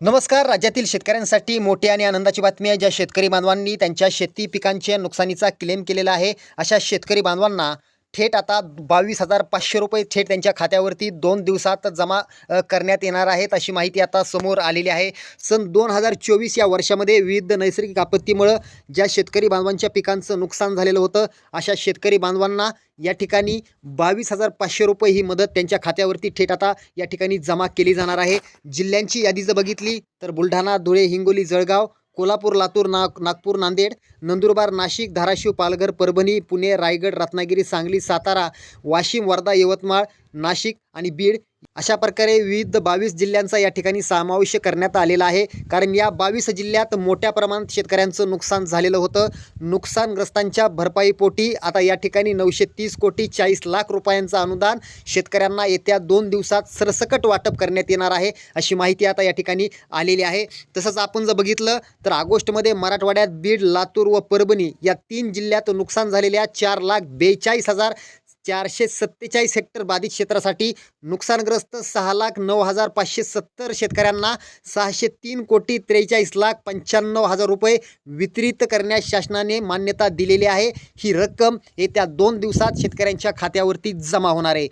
नमस्कार. राज्यातील शेतकऱ्यांसाठी मोठी आणि आनंदाची बातमी आहे. ज्या शेतकरी बांधवांनी त्यांच्या शेती पिकांच्या नुकसानीचा क्लेम केलेला आहे अशा शेतकरी बांधवांना थेट आता बावीस हजार पाचशे रुपये थेट त्यांच्या खात्यावरती दोन दिवसात जमा करण्यात येणार आहेत अशी माहिती आता समोर आलेली आहे. सन दोन हजार चोवीस या वर्षामध्ये विविध नैसर्गिक आपत्तीमुळं ज्या शेतकरी बांधवांच्या पिकांचं नुकसान झालेलं होतं अशा शेतकरी बांधवांना या ठिकाणी बावीस हजार पाचशे रुपये ही मदत त्यांच्या खात्यावरती थेट आता या ठिकाणी जमा केली जाणार आहे. जिल्ह्यांची यादी जर बघितली तर बुलढाणा धुळे हिंगोली जळगाव कोल्हापूर लातूर नाग नागपूर नांदेड नंदुरबार नाशिक धाराशिव पालघर परभणी पुणे रायगड रत्नागिरी सांगली सातारा वाशिम वर्धा यवतमाळ नाशिक आणि बीड अशा प्रकारे विविध बावीस जिल्ह्यांचा या ठिकाणी समावेश करण्यात आलेला आहे. कारण या बावीस जिल्ह्यात मोठ्या प्रमाणात शेतकऱ्यांचं नुकसान झालेलं होतं. नुकसानग्रस्तांच्या भरपाईपोटी आता या ठिकाणी नऊशे तीस कोटी चाळीस लाख रुपयांचं अनुदान शेतकऱ्यांना येत्या दोन दिवसात सरसकट वाटप करण्यात येणार आहे अशी माहिती आता या ठिकाणी आलेली आहे. तसंच आपण जर बघितलं तर ऑगस्टमध्ये मराठवाड्यात बीड लातूर व परभणी या तीन जिल्ह्यात नुकसान झालेल्या चार लाख बेचाळीस हजार चारशे सत्तेचाळीस हेक्टर बाधित क्षेत्रासाठी नुकसानग्रस्त सहा लाख नऊ हजार पाचशे सत्तर शेतकऱ्यांना सहाशे तीन कोटी त्रेचाळीस लाख पंच्याण्णव हजार रुपये वितरित करण्यास शासनाने मान्यता दिलेली आहे. ही रक्कम येत्या दोन दिवसात शेतकऱ्यांच्या खात्यावरती जमा होणार आहे.